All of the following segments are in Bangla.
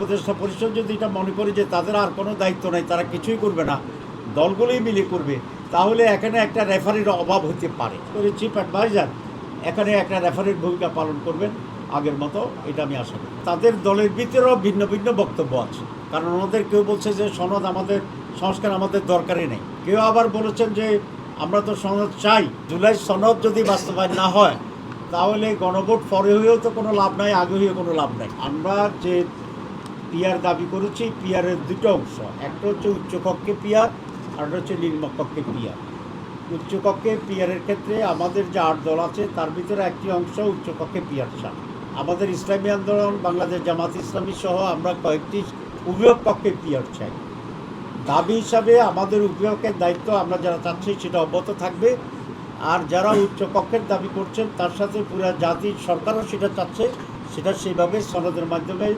উপদেষ্টা পরিষদ যদি এটা মনে করে যে তাদের আর কোনো দায়িত্ব নাই, তারা কিছুই করবে না, দলগুলোই মিলে করবে, তাহলে এখানে একটা রেফারির অভাব হতে পারে। চিফ অ্যাডভাইজার এখানে একটা রেফারির ভূমিকা পালন করবেন আগের মতো, এটা আমি আশা করি। তাদের দলের ভিতরেও ভিন্ন ভিন্ন বক্তব্য আছে। কারণ ওনাদের কেউ বলছে যে সনদ আমাদের, সংস্কার আমাদের দরকারই নেই। কেউ আবার বলেছেন যে আমরা তো সনদ চাই, জুলাই সনদ যদি বাস্তবায়ন না হয়, তাহলে গণভোট পরে হয়েও তো কোনো লাভ নাই, আগে হয়েও কোনো লাভ নাই। আমরা যে পিয়ার দাবি করেছি পিয়ারের দুটো অংশ। একটা হচ্ছে উচ্চকক্ষে পিয়ার, আর হচ্ছে নিম্নকক্ষে পিয়ার। উচ্চকক্ষে পিয়ারের ক্ষেত্রে আমাদের যে আট দল আছে, তার ভিতরে একটি অংশ উচ্চকক্ষে পিয়ার চান আমাদের ইসলামী আন্দোলন, বাংলাদেশ জামাত ইসলামী সহ আমরা কয়েকটি উভয় পক্ষে পিয়ার চাই। দাবি হিসাবে আমাদের উভয়কের দায়িত্ব আমরা যারা চাচ্ছি সেটা অব্যাহত থাকবে। আর যারা উচ্চকক্ষের দাবি করছেন, তার সাথে পুরো জাতির সরকারও সেটা চাচ্ছে। সেটা সেইভাবে সনদের মাধ্যমে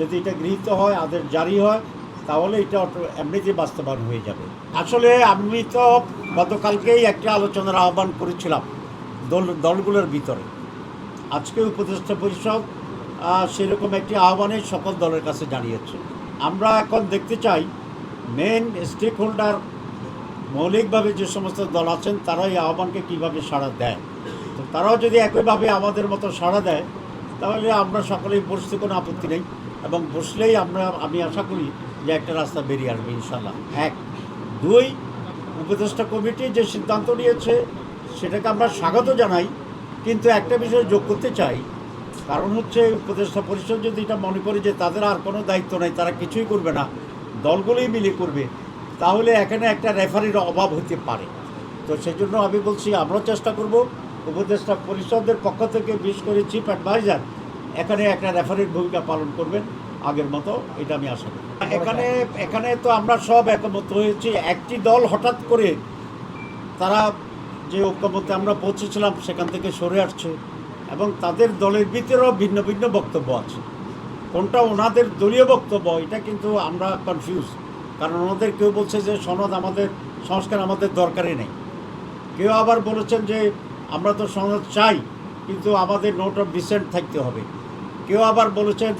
যদি এটা গৃহীত হয়, আদেশ জারি হয়, তাহলে এটা অটো এমনিতে বাস্তবায়ন হয়ে যাবে। আসলে আমি তো গতকালকেই একটা আলোচনার আহ্বান করেছিলাম দল দলগুলোর ভিতরে। আজকে উপদেষ্টা পরিষদ সেরকম একটি আহ্বানে সকল দলের কাছে জানিয়েছে। আমরা এখন দেখতে চাই মেন স্টেক হোল্ডার মৌলিকভাবে যে সমস্ত দল আছেন, তারা এই আহ্বানকে কীভাবে সাড়া দেয়? তো তারাও যদি একইভাবে আমাদের মতো সাড়া দেয়, তাহলে আমরা সকলেই বসতে কোনো আপত্তি নেই। এবং বসলেই আমরা, আমি আশা করি যে একটা রাস্তা বেরিয়ে আসবে ইনশাল্লাহ এক। দুই, উপদেষ্টা কমিটি যে সিদ্ধান্ত নিয়েছে, সেটাকে আমরা স্বাগত জানাই, কিন্তু একটা বিষয় যোগ করতে চাই। কারণ হচ্ছে, উপদেষ্টা পরিষদ যদি এটা মনে করে যে তাদের আর কোনো দায়িত্ব নাই, তারা কিছুই করবে না, দলগুলোই মিলে করবে, তাহলে এখানে একটা রেফারির অভাব হতে পারে। তো সেই জন্য আমি বলছি, আমরাও চেষ্টা করব, উপদেষ্টা পরিষদের পক্ষ থেকে বিশেষ করে চিফ অ্যাডভাইজার এখানে একটা রেফারির ভূমিকা পালন করবেন আগের মতো, এটা আমি আশা করি। এখানে এখানে তো আমরা সব একমত হয়েছি, একটি দল হঠাৎ করে তারা যে ঐক্যমতে আমরা পৌঁছেছিলাম, সেখান থেকে সরে আসছে এবং তাদের দলের ভিতরেও ভিন্ন ভিন্ন বক্তব্য আছে। কোনটা ওনাদের দলীয় বক্তব্য, এটা কিন্তু আমরা কনফিউজ কারণ ওনাদের কেউ বলছে যে সনদ আমাদের, সংস্কার আমাদের দরকারই নেই। কেউ আবার বলেছেন যে আমরা তো সনদ চাই, কিন্তু আমাদের নোট অফ ডিসেন্ট থাকতে হবে। কেউ আবার বলেছেন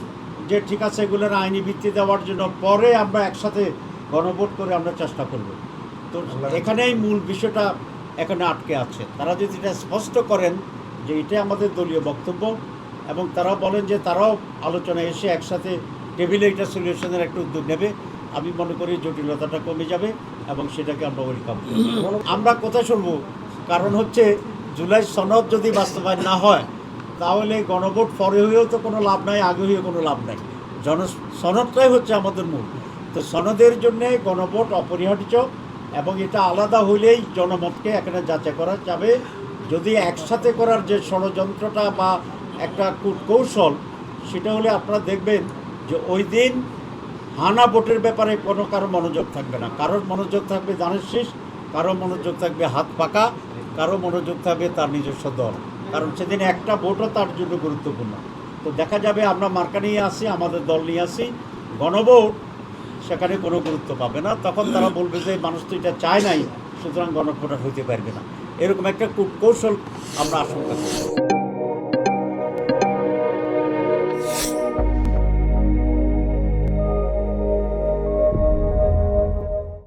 যে ঠিক আছে এগুলোর আইনি ভিত্তি দেওয়ার জন্য পরে আমরা একসাথে গণভোট করে আমরা চেষ্টা করব। তো এখানেই মূল বিষয়টা এখানে আটকে আছে। তারা যদি এটা স্পষ্ট করেন যে এটাই আমাদের দলীয় বক্তব্য এবং তারা বলেন যে তারাও আলোচনায় এসে একসাথে টেবিলে এটা সলিউশনের একটা উদ্যোগ নেবে আমি মনে করি জটিলতাটা কমে যাবে এবং সেটাকে আমরা ওয়েলকাম করব। আমরা কোথায় শুনব। কারণ হচ্ছে জুলাই সনদ যদি বাস্তবায়ন না হয় তাহলে গণভোট পরে হয়েও তো কোনো লাভ নাই, আগে হয়েও কোনো লাভ নাই। জন সনদটাই হচ্ছে আমাদের মূল। তো সনদের জন্য গণভোট অপরিহার্য এবং এটা আলাদা হইলেই জনমতকে এখানে যাচাই করা যাবে। যদি একসাথে করার যে ষড়যন্ত্রটা বা একটা কূট- কৌশল সেটা হলে আপনারা দেখবেন যে ওই দিন হানা ভোটের ব্যাপারে কোনো কারও মনোযোগ থাকবে না। কারোর মনোযোগ থাকবে দানের শেষ, কারও মনোযোগ থাকবে হাত পাকা, কারও মনোযোগ থাকবে তার নিজস্ব দল। কারণ সেদিন একটা ভোটও তার জন্য গুরুত্বপূর্ণ। তো দেখা যাবে আমরা মার্কা নিয়ে আসি, আমাদের দল নিয়ে আসি, গণভোট সেখানে কোনো গুরুত্ব পাবে না। তখন তারা বলবে যে মানুষ তো এটা চায় নাই, সুতরাং গণভোটার হইতে পারবে না। এরকম একটা কূট- কৌশল আমরা আশঙ্কা করি।